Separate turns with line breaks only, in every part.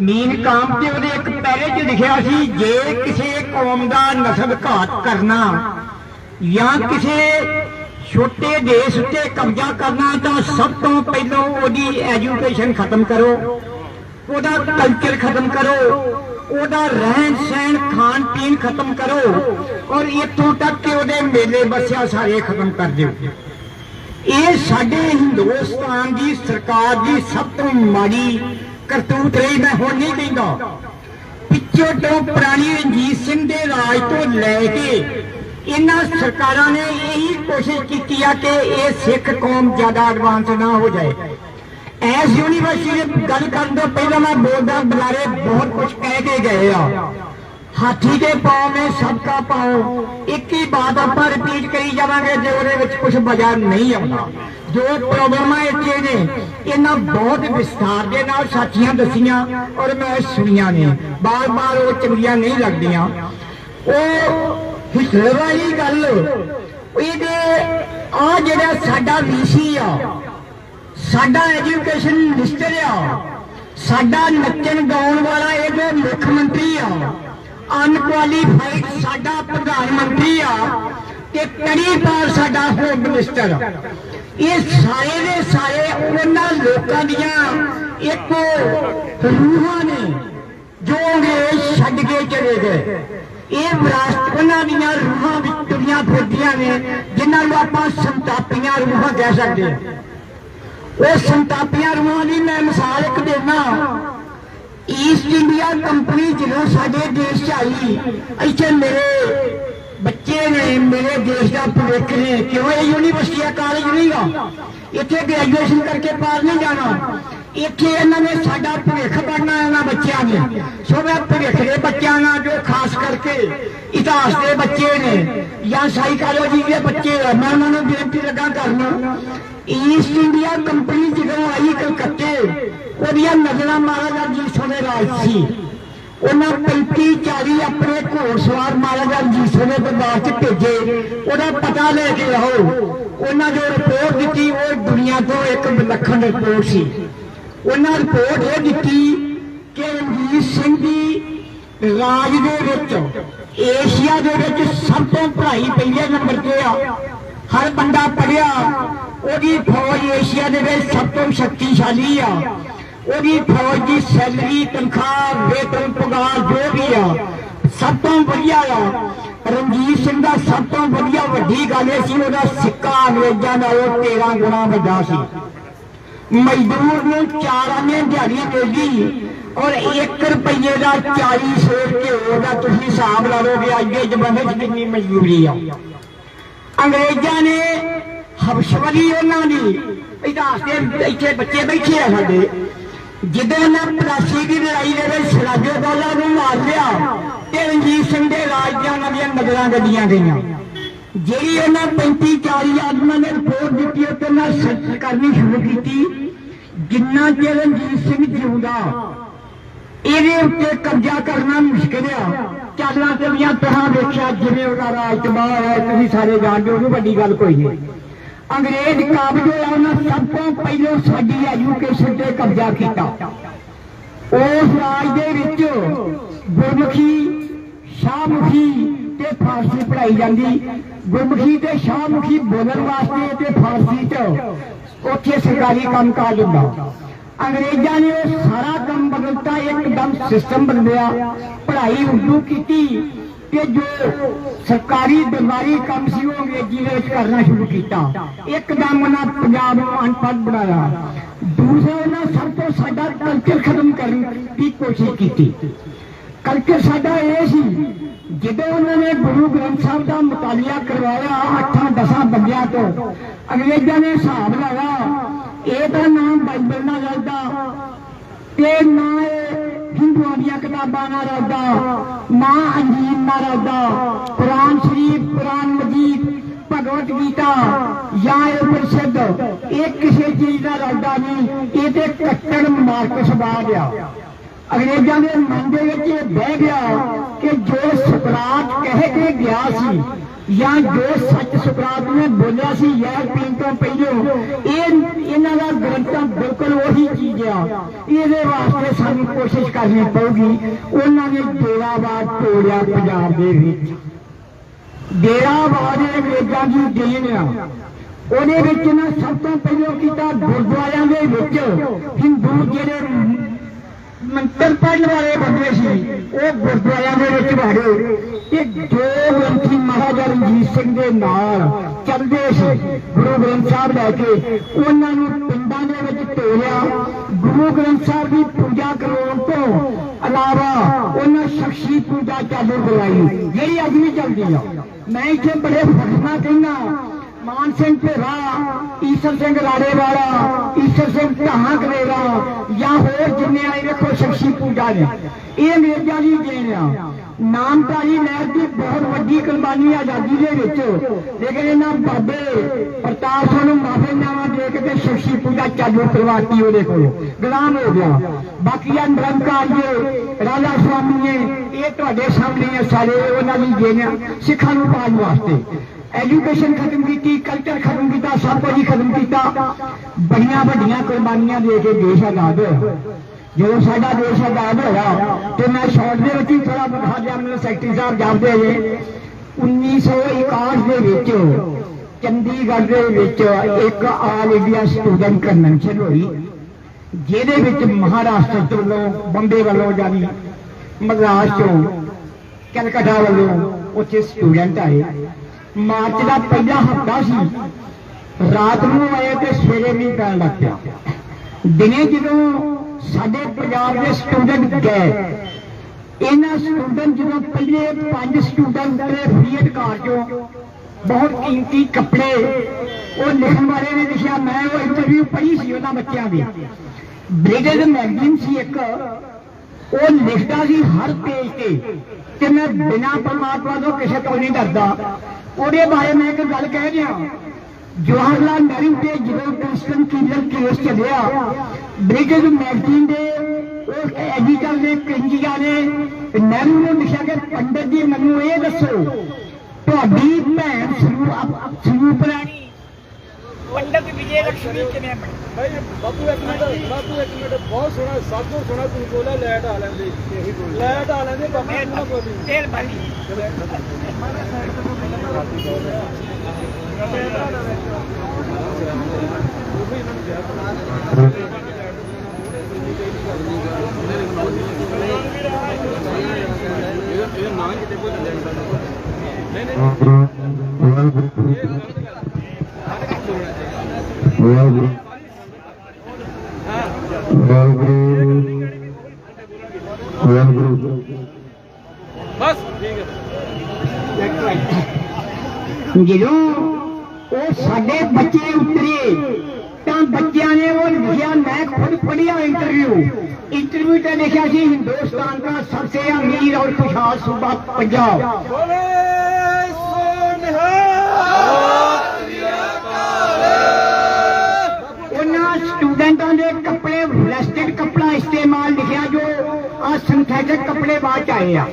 ਮੀਨ ਕਾਮ ਤੇ ਉਹਦੇ ਇੱਕ ਪੈਰੇ 'ਚ ਲਿਖਿਆ ਸੀ, ਜੇ ਕਿਸੇ ਕੌਮ ਦਾ ਨਸਲ ਘਾਤ ਕਰਨਾ ਜਾਂ ਕਿਸੇ ਛੋਟੇ ਦੇਸ਼ ਉੱਤੇ ਕਬਜ਼ਾ ਕਰਨਾ, ਤਾਂ ਸਭ ਤੋਂ ਪਹਿਲਾਂ ਉਹਦੀ ਐਜੂਕੇਸ਼ਨ ਖਤਮ ਕਰੋ, ਉਹਦਾ ਕਲਚਰ ਖਤਮ ਕਰੋ, ਉਹਦਾ ਰਹਿਣ ਸਹਿਣ ਖਾਣ ਪੀਣ ਖਤਮ ਕਰੋ ਔਰ ਇੱਥੋਂ ਤੱਕ ਕਿ ਉਹਦੇ ਮੇਲੇ ਬੱਸਿਆ ਸਾਰੇ ਖਤਮ ਕਰ ਦਿਓ। ਇਹ ਸਾਡੇ ਹਿੰਦੁਸਤਾਨ ਦੀ ਸਰਕਾਰ ਦੀ ਸਭ ਤੋਂ ਮਾੜੀ ਕਰਤੂਤ ਰਹੀ ਮੈਂ ਹੁਣ ਨਹੀਂ ਕਹਿੰਦਾ। ਪਿੱਛੇ ਤੋਂ ਪੁਰਾਣੀ ਰਣਜੀਤ ਸਿੰਘ ਦੇ ਰਾਜ ਤੋਂ ਲੈ ਕੇ ਇਹਨਾਂ ਸਰਕਾਰਾਂ ਨੇ ਇਹੀ ਕੋਸ਼ਿਸ਼ ਕੀਤੀ ਆ ਕਿ ਇਹ ਸਿੱਖ ਕੌਮ ਜ਼ਿਆਦਾ ਐਡਵਾਂਸ ਨਾ ਹੋ ਜਾਏ। ਐਸ ਯੂਨੀਵਰਸਿਟੀ ਦੀ ਗੱਲ ਕਰਨ ਤੋਂ ਪਹਿਲਾਂ ਮੈਂ ਬੋਲਦਾ ਬੁਲਾਰੇ ਬਹੁਤ ਕੁਝ ਕਹਿ ਕੇ ਗਏ ਆ। ਹਾਥੀ ਦੇ ਪਾਉ ਮੇ ਸਬਕਾ ਪਾਉ। ਇੱਕ ਹੀ ਬਾਤ ਆਪਾਂ ਰਿਪੀਟ ਕਰੀ ਜਾਵਾਂਗੇ, ਜੇ ਉਹਦੇ ਵਿੱਚ ਕੁਝ ਮਜ਼ਾ ਨਹੀਂ ਆਉਂਦਾ। ਜੋ ਪ੍ਰੋਬਲਮਾਂ ਇੱਥੇ ਨੇ, ਇਹਨਾਂ ਬਹੁਤ ਵਿਸਥਾਰ ਦੇ ਨਾਲ ਸਾਥੀਆਂ ਦੱਸੀਆਂ ਔਰ ਮੈਂ ਸੁਣੀਆਂ ਨੇ। ਬਾਰ-ਬਾਰ ਉਹ ਚੰਗੀਆਂ ਨਹੀਂ ਲੱਗਦੀਆਂ। ਉਹ ਹਿਸਟਰੀ ਵਾਲੀ ਗੱਲ, ਇਹਦੇ ਆ ਜਿਹੜਾ ਸਾਡਾ ਵੀਸੀ ਆ, ਸਾਡਾ ਐਜੂਕੇਸ਼ਨ ਮਿਨਿਸਟਰ ਆ, ਸਾਡਾ ਨੱਚਣ ਗਾਉਣ ਵਾਲਾ ਇਹਦੇ ਅਨਕੁਆਲੀਫਾਈਡ ਸਾਡਾ ਪ੍ਰਧਾਨ ਮੰਤਰੀ ਆ ਤੇ ਕੜੀ ਪਾਰ ਸਾਡਾ ਹੋਮ ਮਿਨਿਸਟਰ ਇਹ ਸਾਰੇ ਦੇ ਸਾਰੇ ਉਹਨਾਂ ਲੋਕਾਂ ਦੀਆਂ ਇੱਕ ਰੂਹਾਂ ਨੇ ਜੋ ਅੰਗਰੇਜ਼ ਛੱਡ ਕੇ ਚਲੇ ਗਏ। ਇਹ ਵਿਰਾਸਤ ਉਹਨਾਂ ਦੀਆਂ ਰੂਹਾਂ ਵਿੱਚ ਤੁਰੀਆਂ ਫਿਰਦੀਆਂ ਨੇ, ਜਿਨ੍ਹਾਂ ਨੂੰ ਆਪਾਂ ਸੰਤਾਪੀਆਂ ਰੂਹਾਂ ਕਹਿ ਸਕਦੇ ਹਾਂ। ਉਹ ਸੰਤਾਪੀਆਂ ਰੂਹਾਂ ਦੀ ਮੈਂ ਮਿਸਾਲ ਇੱਕ ਦੇਣਾ। ਈਸਟ ਇੰਡੀਆ ਕੰਪਨੀ ਜਦੋਂ ਸਾਡੇ ਦੇਸ਼ 'ਚ ਆਈ, ਇੱਥੇ ਮੇਰੇ ਬੱਚੇ ਨੇ, ਮੇਰੇ ਦੇਸ਼ ਦਾ ਭਵਿੱਖ ਨੇ। ਕਿਉਂ ਇਹ ਯੂਨੀਵਰਸਿਟੀ ਕਾਲਜ ਨਹੀਂਗਾ ਇੱਥੇ ਗ੍ਰੈਜੂਏਸ਼ਨ ਕਰਕੇ ਪਾਰ ਨਹੀਂ ਜਾਣਾ। ਇੱਥੇ ਇਹਨਾਂ ਨੇ ਸਾਡਾ ਭਵਿੱਖ ਬਣਨਾ ਇਹਨਾਂ ਬੱਚਿਆਂ ਨੇ। ਸੋ ਮੈਂ ਭਵਿੱਖ ਦੇ ਬੱਚਿਆਂ ਨਾਲ ਜੋ ਖਾਸ ਕਰਕੇ ਇਤਿਹਾਸ ਦੇ ਬੱਚੇ ਨੇ ਜਾਂ ਸਾਈਕਾਲੋਜੀ ਦੇ ਬੱਚੇ ਆ, ਮੈਂ ਉਹਨਾਂ ਨੂੰ ਬੇਨਤੀ ਲੱਗਾ ਕਰਨਾ ਈਸਟ ਇੰਡੀਆ ਕੰਪਨੀ ਜਦੋਂ ਆਈ ਕਲਕੱਤੇ, ਉਹਦੀਆਂ ਨਜ਼ਰਾਂ ਮਹਾਰਾਜਾ ਜੀ ਰਾਜ ਸੀ। ਉਹਨਾਂ 35 40 ਆਪਣੇ ਘੋੜਸਵਾਰ ਮਹਾਰਾਜਾ ਰਣਜੀਤ ਸਿੰਘ ਦੇ ਦਰਬਾਰ 'ਚ ਭੇਜੇ। ਉਹਦਾ ਪਤਾ ਲੈ ਕੇ ਆਓ। ਉਹਨਾਂ ਜੋ ਰਿਪੋਰਟ ਦਿੱਤੀ, ਉਹ ਦੁਨੀਆ ਤੋਂ ਇੱਕ ਵਿਲੱਖਣ ਰਿਪੋਰਟ ਸੀ। ਉਹਨਾਂ ਰਿਪੋਰਟ ਇਹ ਦਿੱਤੀ ਕਿ ਰਣਜੀਤ ਸਿੰਘ ਦੀ ਰਾਜ ਦੇ ਵਿੱਚ, ਏਸ਼ੀਆ ਦੇ ਵਿੱਚ ਸਭ ਤੋਂ ਪੜ੍ਹਾਈ ਪਹਿਲੇ ਨੰਬਰ ਤੇ ਆ। ਹਰ ਬੰਦਾ ਪੜਿਆ ਉਹਦੀ ਫੌਜ ਏਸ਼ੀਆ ਦੇ ਵਿੱਚ ਸਭ ਤੋਂ ਸ਼ਕਤੀਸ਼ਾਲੀ ਆ। ਉਹਦੀ ਫੌਜ ਦੀ ਸੈਲਰੀ, ਤਨਖਾਹ, ਵੇਤਨ, ਪਗਾਰ ਜੋ ਵੀ ਆ, ਸਭ ਤੋਂ ਵਧੀਆ ਆ। ਰਣਜੀਤ ਸਿੰਘ ਦਾ ਸਭ ਤੋਂ ਵਧੀਆ ਵੱਡੀ ਗੱਲ ਇਹ ਸੀ, ਉਹਦਾ ਸਿੱਕਾ ਅੰਗਰੇਜ਼ਾਂ ਨਾਲੋਂ 13 ਗੁਣਾ ਵੱਡਾ ਸੀ। ਮਜ਼ਦੂਰ ਨੂੰ ਚਾਰ ਆਨੇ ਦਿਹਾੜੀ ਮਿਲਦੀ ਔਰ 1 ਰੁਪਏ ਦਾ 40 ਸੌ ਘਿਓ ਦਾ ਤੁਸੀਂ ਹਿਸਾਬ ਲਾ ਲਓਗੇ ਅੱਜ ਦੇ ਜ਼ਮਾਨੇ 'ਚ ਕਿੰਨੀ ਮਜ਼ਦੂਰੀ ਆ। ਅੰਗਰੇਜ਼ਾਂ ਨੇ ਹਬਸ਼ਵਲੀ ਉਹਨਾਂ ਦੀ। ਇਤਿਹਾਸ ਦੇ ਇੱਥੇ ਬੱਚੇ ਬੈਠੇ ਆ ਸਾਡੇ। ਜਿੱਦਾਂ ਉਹਨਾਂ ਪਲਾਸੀ ਦੀ ਲੜਾਈ ਦੇ ਵਿੱਚ ਸਰਾਜੋ ਦੌਲਾ ਨੂੰ ਮਾਰ ਲਿਆ, ਤੇ ਰਣਜੀਤ ਸਿੰਘ ਦੇ ਰਾਜ ਦੀਆਂ ਉਹਨਾਂ ਦੀਆਂ ਨਜ਼ਰਾਂ ਗੱਡੀਆਂ ਗਈਆਂ। ਜਿਹੜੀ ਉਹਨਾਂ 35 40 ਆਦਮੀਆਂ ਨੇ ਰਿਪੋਰਟ ਦਿੱਤੀ, ਉਹ ਤੇ ਨਾਲ ਸਰਚ ਕਰਨੀ ਸ਼ੁਰੂ ਕੀਤੀ। ਜਿੰਨਾ ਚਿਰ ਰਣਜੀਤ ਸਿੰਘ ਜਿਉਂਦਾ, ਇਹਦੇ ਉੱਤੇ ਕਬਜ਼ਾ ਕਰਨਾ ਮੁਸ਼ਕਿਲ ਆ। ਚਾਲਾਂ ਚੱਲੀਆਂ ਤੁਹਾਂ ਵੇਖਿਆ ਜਿਵੇਂ ਉਹਦਾ ਰਾਜ ਤਬਾਹ ਹੋਇਆ, ਤੁਸੀਂ ਸਾਰੇ ਜਾਣਦੇ ਹੋ ਕਿ ਵੱਡੀ ਗੱਲ ਕੋਈ ਨਹੀਂ। ਅੰਗਰੇਜ਼ ਕਾਬਜ ਹੋਇਆ ਉਹਨਾਂ ਸਭ ਤੋਂ ਪਹਿਲਾਂ ਸਾਡੀ ਐਜੂਕੇਸ਼ਨ ਤੇ ਕਬਜ਼ਾ ਕੀਤਾ। ਉਸ ਰਾਜ ਦੇ ਵਿੱਚ ਗੁਰਮੁਖੀ, ਸ਼ਾਹਮੁਖੀ ਤੇ ਫਾਰਸੀ ਪੜਾਈ ਜਾਂਦੀ। ਗੁਰਮੁਖੀ ਤੇ ਸ਼ਾਹਮੁਖੀ ਬੋਲਣ ਵਾਸਤੇ ਤੇ ਫਾਰਸੀ ਚ ਉੱਥੇ ਸਰਕਾਰੀ ਕੰਮ ਕਾਜ ਹੁੰਦਾ। ਅੰਗਰੇਜ਼ਾਂ ਨੇ ਉਹ ਸਾਰਾ ਕੰਮ ਬਦਲਤਾ, ਇੱਕਦਮ ਸਿਸਟਮ ਬਦਲਿਆ। ਪੜ੍ਹਾਈ ਉਰਦੂ ਕੀਤੀ। ਕਿ ਜੋ ਸਰਕਾਰੀ ਦਰਬਾਰੀ ਕੰਮ ਸੀ ਉਹ ਅੰਗਰੇਜ਼ੀ ਦੇ ਵਿੱਚ ਕਰਨਾ ਸ਼ੁਰੂ ਕੀਤਾ। ਇੱਕਦਮ ਉਹਨਾਂ ਪੰਜਾਬ ਨੂੰ ਅਨਪੜ੍ਹ ਬਣਾਇਆ। ਦੂਸਰਾ ਉਹਨਾਂ ਸਭ ਤੋਂ ਸਾਡਾ ਕਲਚਰ ਖਤਮ ਕਰਨ ਦੀ ਕੋਸ਼ਿਸ਼ ਕੀਤੀ। ਕਲਚਰ ਸਾਡਾ ਇਹ ਸੀ, ਜਦੋਂ ਉਹਨਾਂ ਨੇ ਗੁਰੂ ਗ੍ਰੰਥ ਸਾਹਿਬ ਦਾ ਮੁਤਾਲਿਆ ਕਰਵਾਇਆ, ਅੱਠਾਂ ਦਸਾਂ ਬੰਦਿਆਂ ਤੋਂ, ਅੰਗਰੇਜ਼ਾਂ ਨੇ ਹਿਸਾਬ ਲਾਇਆ, ਇਹ ਤਾਂ ਨਾਮ ਬਾਈਬਲ ਨਾਲ ਲੱਗਦਾ। ਤੇ ਨਾ ਇਹ ਹਿੰਦੂਆਂ ਦੀਆਂ ਕਿਤਾਬਾਂ ਨਾਲ ਰਲਦਾ ਨਾ ਅੰਜੀਲ ਨਾਲ ਰਲਦਾ, ਕੁਰਾਨ ਸ਼ਰੀਫ, ਕੁਰਾਨ ਮਜੀਦ, ਭਗਵਤ ਗੀਤਾ ਜਾਂ ਇਹ ਪ੍ਰਸਿੱਧ ਇਹ ਕਿਸੇ ਚੀਜ਼ ਦਾ ਰਲਦਾ ਨਹੀਂ, ਇਹ ਤੇ ਕੱਟੜ ਮਾਰਕਸ ਬਾਦ ਆ ਅੰਗਰੇਜ਼ਾਂ ਦੇ ਮਨ ਦੇ ਵਿੱਚ ਇਹ ਬਹਿ ਗਿਆ ਕਿ ਜੋ ਸੁਕਰਾਤ ਕਹਿ ਕੇ ਗਿਆ ਸੀ ਜਾਂ ਜੋ ਸੱਚ ਸੁਕਰਾਤ ਨੇ ਬੋਲਿਆ ਸੀ ਯਾਰ ਪੀਣ ਤੋਂ ਪਹਿਲਾਂ, ਇਹ ਇਹਨਾਂ ਦਾ ਗ੍ਰੰਥਾਂ ਬਿਲਕੁਲ ਉਹੀ ਚੀਜ਼ ਆ। ਇਹਦੇ ਵਾਸਤੇ ਸਾਨੂੰ ਕੋਸ਼ਿਸ਼ ਕਰਨੀ ਪਊਗੀ, ਉਹਨਾਂ ਨੇ ਡੇਰਾਵਾਦ ਤੋੜਿਆ ਪੰਜਾਬ ਦੇ ਵਿੱਚ। ਡੇਰਾਵਾਦ ਅੰਗਰੇਜ਼ਾਂ ਦੀ ਦੇਣ ਆ। ਉਹਦੇ ਵਿੱਚ ਨਾ ਸਭ ਤੋਂ ਪਹਿਲਾਂ ਕੀਤਾ ਗੁਰਦੁਆਰਿਆਂ ਦੇ ਵਿੱਚ, ਹਿੰਦੂ ਜਿਹੜੇ ਮੰਤਰ ਪੜ੍ਹਨ ਵਾਲੇ ਬੰਦੇ ਸੀ, ਉਹ ਗੁਰਦੁਆਰਿਆਂ ਦੇ ਵਿੱਚ ਵੜੇ ਤੇ ਜੋ ਗ੍ਰੰਥੀ ਮਹਾਰਾਜਾ ਰਣਜੀਤ ਸਿੰਘ ਦੇ ਨਾਲ ਚੱਲਦੇ ਸੀ। ਗੁਰੂ ਗ੍ਰੰਥ ਸਾਹਿਬ ਲੈ ਕੇ ਉਹਨਾਂ ਨੂੰ ਪਿੰਡਾਂ ਦੇ ਵਿੱਚ ਤੋਰਿਆ ਗੁਰੂ ਗ੍ਰੰਥ ਸਾਹਿਬ ਦੀ ਪੂਜਾ ਕਰਾਉਣ ਤੋਂ ਇਲਾਵਾ ਉਹਨਾਂ ਸ਼ਖਸੀ ਪੂਜਾ ਚਾਲੂ ਕਰਵਾਈ। ਜਿਹੜੀ ਅੱਜ ਵੀ ਚੱਲਦੀ ਆ। ਮੈਂ ਇੱਥੇ ਬੜੇ ਫਖਰ ਨਾਲ ਮਾਨ ਸਿੰਘ ਭੇਰਾ, ਈਸ਼ਰ ਸਿੰਘ ਰਾੜੇ ਵਾਲਾ ਈਸ਼ਰ ਸਿੰਘ ਢਾਹਾਂ ਕਰੇਗਾ ਜਾਂ ਹੋਰ ਜਿੰਨੇ ਆਏ ਵੇਖੋ ਸ਼ਖਸੀ ਪੂਜਾ ਨੇ ਇਹ ਅੰਗਰੇਜ਼ਾਂ ਦੀ ਦੇਣ ਆ। ਨਾਮਧਾਰੀ ਲਹਿਰ ਦੀ ਬਹੁਤ ਵੱਡੀ ਕੁਰਬਾਨੀ ਆਜ਼ਾਦੀ ਦੇ ਵਿੱਚ। ਲੇਕਿਨ ਇਹਨਾਂ ਬਾਬੇ ਪ੍ਰਤਾਪ ਸਿੰਘ ਨੂੰ ਮਾਫੀਨਾਮਾ ਦੇ ਕੇ ਤੇ ਸ਼ਖਸੀ ਪੂਜਾ ਚਾਲੂ ਕਰਵਾਤੀ ਉਹਦੇ ਕੋਲ। ਗੁਲਾਮ ਹੋ ਗਿਆ। ਬਾਕੀ ਆ ਨਿਰੰਕਾਰ ਜੀ, ਰਾਜਾ ਸੁਆਮੀ ਇਹ ਤੁਹਾਡੇ ਸਾਹਮਣੇ ਆ ਸਾਰੇ, ਉਹਨਾਂ ਦੀ ਦੇਣ ਸਿੱਖਾਂ ਨੂੰ ਪਾਉਣ ਵਾਸਤੇ। ਐਜੂਕੇਸ਼ਨ ਖਤਮ ਕੀਤੀ ਕਲਚਰ ਖਤਮ ਕੀਤਾ, ਸਭ ਕੁਝ ਹੀ ਖਤਮ ਕੀਤਾ। ਬੜੀਆਂ ਵੱਡੀਆਂ ਕੁਰਬਾਨੀਆਂ ਦੇ ਕੇ ਦੇਸ਼ ਆਜ਼ਾਦ ਹੋਇਆ। ਜਦੋਂ ਸਾਡਾ ਦੇਸ਼ ਆਜ਼ਾਦ ਹੋਇਆ, ਤੇ ਮੈਂ ਸ਼ਾਰਟ ਦੇ ਵਿੱਚ ਹੀ ਥੋੜਾ ਬਤਾ ਦਿਆਂ ਮੈਨੂੰ ਸੈਕਟਰੀ ਸਾਹਿਬ ਜਾਪਦੇ ਜੇ। 1961 ਦੇ ਵਿੱਚ ਚੰਡੀਗੜ੍ਹ ਦੇ ਵਿੱਚ ਇੱਕ ਆਲ ਇੰਡੀਆ ਸਟੂਡੈਂਟ ਕਨਵੈਨਸ਼ਨ ਹੋਈ, ਜਿਹਦੇ ਵਿੱਚ ਮਹਾਰਾਸ਼ਟਰ ਤੋਂ ਵੱਲੋਂ, ਬੰਬੇ ਵੱਲੋਂ ਜਾਨੀ ਮਦਰਾਸ ਤੋਂ ਕਲਕੱਤਾ ਵੱਲੋਂ ਉੱਥੇ ਸਟੂਡੈਂਟ ਆਏ। ਮਾਰਚ ਦਾ ਪਹਿਲਾ ਹਫਤਾ ਸੀ। ਰਾਤ ਨੂੰ ਆਏ ਤੇ ਸਵੇਰੇ ਵੀ ਪੈਣ ਲੱਗ ਪਿਆ। ਦਿਨੇ ਜਦੋਂ ਸਾਡੇ ਪੰਜਾਬ ਦੇ ਸਟੂਡੈਂਟ ਗਏ। ਇਹਨਾਂ ਸਟੂਡੈਂਟ ਜਦੋਂ ਪਹਿਲੇ ਪੰਜ ਸਟੂਡੈਂਟ ਦੇ ਫਰੀਅਡ ਕਾਰ ਚੋਂ ਬਹੁਤ ਕੀਮਤੀ ਕੱਪੜੇ ਉਹ ਲਿਖਣ ਵਾਲੇ ਨੇ ਲਿਖਿਆ, ਮੈਂ ਉਹ ਇੰਟਰਵਿਊ ਪੜ੍ਹੀ ਸੀ ਉਹਨਾਂ ਬੱਚਿਆਂ ਦੀ। ਬ੍ਰਿਟਿਸ਼ ਮੈਗਜ਼ੀਨ ਸੀ ਇੱਕ। ਉਹ ਲਿਖਦਾ ਸੀ ਹਰ ਪੇਜ ਤੇ ਕਿ ਮੈਂ ਬਿਨਾਂ ਪਰਮਾਤਮਾ ਤੋਂ ਕਿਸੇ ਤੋਂ ਨਹੀਂ ਡਰਦਾ। ਉਹਦੇ ਬਾਰੇ ਮੈਂ ਇੱਕ ਗੱਲ ਕਹਿ ਗਿਆ। ਜਵਾਹਰ ਲਾਲ ਨਹਿਰੂ ਤੇ ਜਦੋਂ ਕ੍ਰਿਸਟਨ ਕੀਲਰ ਕੇਸ ਚੱਲਿਆ। ਬ੍ਰਿਟਿਸ਼ ਮੈਗਜ਼ੀਨ ਦੇ ਉਹ ਐਡੀਟਰ ਦੇ ਪਿੰਜੀਆ ਨੇ ਨਹਿਰੂ ਨੂੰ ਲਿਖਿਆ ਕਿ ਪੰਡਤ ਜੀ ਮੈਨੂੰ ਇਹ ਦੱਸੋ ਤੁਹਾਡੀ ਭੈਣ ਸਰੂਪ ਸਰੂਪ ਰਾਣੀ ਪੰਡਤ ਵਿਜੇ ਲక్ష్ਮੀ ਕਿਵੇਂ ਬਣੀ?
ਭਾਈ ਬਾਪੂ ਇੱਕ ਮਿੰਟ ਬਾਪੂ ਇੱਕ ਮਿੰਟ ਬਹੁਤ ਸੋਹਣਾ ਸਭ ਤੋਂ ਸੋਹਣਾ ਤੂੰ ਬੋਲਿਆ ਲੈਟ ਆ ਲੈਂਦੇ। ਇਹੀ ਬੋਲ ਲੈਟ ਆ ਲੈਂਦੇ ਬਾਪੂ ਤੂੰ ਨਾ ਬੋਲੀ।
ਤੇਲ
ਵਾਹਿਗੁਰੂ ਵਾਹਿਗੁਰੂ ਵਾਹਿਗੁਰੂ
ਬਸ ਠੀਕ ਹੈ।
ਜਦੋਂ ਉਹ ਸਾਡੇ ਬੱਚੇ ਉਤਰੇ। ਤਾਂ ਬੱਚਿਆਂ ਨੇ ਉਹ ਲਿਖਿਆ ਮੈਂ ਖੁਦ ਪੜਿਆ ਇੰਟਰਵਿਊ ਇੰਟਰਵਿਊ ਤੇ ਲਿਖਿਆ ਸੀ ਹਿੰਦੁਸਤਾਨ ਦਾ ਸਭ ਤੋਂ ਅਮੀਰ ਔਰ ਖੁਸ਼ਹਾਲ ਸੂਬਾ
ਪੰਜਾਬ। ਬੋਲੇ
ਉਹਨਾਂ ਸਟੂਡੈਂਟਾਂ ਦੇ ਕੱਪੜੇ ਵੈਸਟਡ ਕੱਪੜਾ ਇਸਤੇਮਾਲ ਲਿਖਿਆ ਜੋ ਆ ਸਿੰਥੈਟਿਕ ਕੱਪੜੇ ਬਾਅਦ ਆਏ ਆ।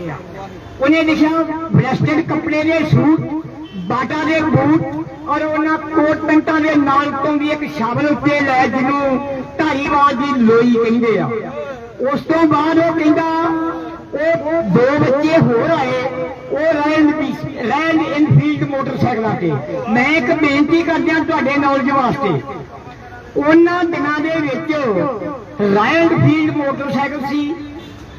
ਉਹਨੇ ਲਿਖਿਆ ਵੈਸਟਡ ਕੱਪੜੇ ਦੇ ਸੂਟ ਬਾਟਾ ਦੇ ਬੂਟ ਔਰ ਉਹਨਾਂ ਕੋਟ ਪੈਂਟਾਂ ਦੇ ਨਾਲ ਤੋਂ ਵੀ ਇੱਕ ਸ਼ਾਵਲ ਉੱਤੇ ਲੈ ਜਿਹਨੂੰ ਧਾਰੀਵਾਲ ਦੀ ਲੋਈ ਕਹਿੰਦੇ ਆ। ਉਸ ਤੋਂ ਬਾਅਦ ਉਹ ਕਹਿੰਦਾ, ਉਹ ਦੋ ਬੱਚੇ ਹੋਰ ਆਏ, ਉਹ ਰਾਇਲ ਰਾਇਲ ਇਨਫੀਲਡ ਮੋਟਰਸਾਈਕਲਾਂ ਤੇ। ਮੈਂ ਇੱਕ ਬੇਨਤੀ ਕਰਦਿਆਂ ਤੁਹਾਡੇ ਨੌਲੇਜ ਵਾਸਤੇ। ਉਹਨਾਂ ਦਿਨਾਂ ਦੇ ਵਿੱਚ ਰਾਇਲ ਫੀਲਡ ਮੋਟਰਸਾਈਕਲ ਸੀ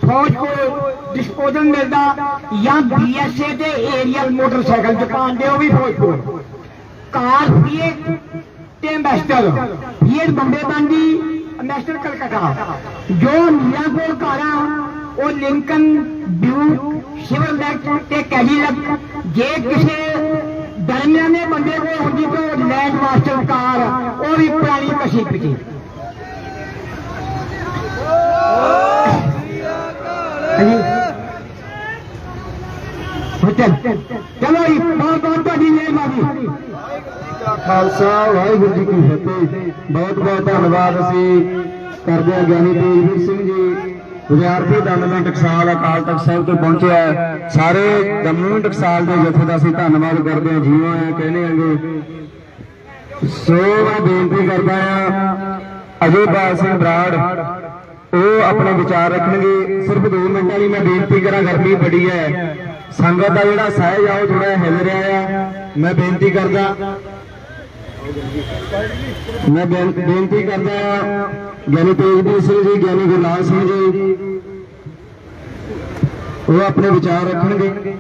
ਫੌਜ ਕੋਲ ਡਿਸਪੋਜ਼ਲ ਮਿਲਦਾ ਜਾਂ ਬੀਐਸਏ ਦੇ ਏਰੀਅਲ ਮੋਟਰਸਾਈਕਲ ਜਾਪਾਨ ਦੇ ਉਹ ਵੀ ਫੌਜ ਕੋਲ ਕਾਰ ਫੀਏਟ ਤੇ ਐਂਬੈਸਟਰ ਫੀਏਟ ਬੰਬੇ ਬੰਦੀ ਐਂਬੈਸਟਰ ਕਲਕੱਤਾ। ਜੋ ਮੀਆਂ ਕੋਲ ਕਾਰਾਂ, ਉਹ ਲਿੰਕਨ, ਡਿਊਕ ਸ਼ਿਵਰਲੈਟ ਤੇ ਕੈਡੀਲਕ। ਜੇ ਕਿਸੇ ਦਰਮਿਆਨੇ ਬੰਦੇ ਕੋਲ ਹੁੰਦੀ ਤਾਂ ਲੈਂਡ ਮਾਸਟਰ ਕਾਰ, ਉਹ ਵੀ ਪੁਰਾਣੀ ਕਸ਼ੀ ਪਿਛੀ ਚਲੋ। ਜੀ ਬਹੁਤ ਬਹੁਤ ਤੁਹਾਡੀ ਮਿਹਰਬਾਨੀ।
ਖਾਲਸਾ, ਵਾਹਿਗੁਰੂ ਜੀ ਕੀ ਫਤਿਹ। ਬਹੁਤ ਬਹੁਤ ਧੰਨਵਾਦ ਅਸੀਂ ਕਰਦੇ ਹਾਂ ਗਿਆਨੀ ਤੇਜਵੀਰ ਸਿੰਘ ਜੀ। ਵਿਦਿਆਰਥੀ ਦਮਨ ਟਕਸਾਲ ਅਕਾਲ ਤਖਤ ਸਾਹਿਬ ਤੋਂ ਪਹੁੰਚਿਆ ਸਾਰੇ ਦਮਨ ਟਕਸਾਲ ਦੇ ਜਥੇ ਦਾ ਅਸੀਂ ਧੰਨਵਾਦ ਕਰਦੇ ਹਾਂ, ਜੀਵਾਂ ਆ ਕਹਿੰਦੇ ਆਂਗੇ ਸੋ ਮੈਂ ਬੇਨਤੀ ਕਰਦਾ ਆ ਅਜੇ ਬਾਲ ਸਿੰਘ ਬਰਾੜ, ਉਹ ਆਪਣੇ ਵਿਚਾਰ ਰੱਖਣਗੇ। ਸਿਰਫ 2 ਮਿੰਟਾਂ ਲਈ ਮੈਂ ਬੇਨਤੀ ਕਰਾਂ, ਗਰਮੀ ਬੜੀ ਹੈ। ਸੰਗਤ ਦਾ ਜਿਹੜਾ ਸਹਿਜ ਆ ਉਹ ਥੋੜਾ ਹਿਲ ਰਿਹਾ ਆ, ਮੈਂ ਬੇਨਤੀ ਕਰਦਾ ਮੈਂ ਬੇਨ- ਬੇਨਤੀ ਕਰਦਾ ਗਿਆਨੀ ਤੇਜਦੀਪ ਸਿੰਘ ਜੀ, ਗਿਆਨੀ ਗੁਰਲਾਲ ਸਿੰਘ ਜੀ, ਉਹ ਆਪਣੇ ਵਿਚਾਰ ਰੱਖਣਗੇ।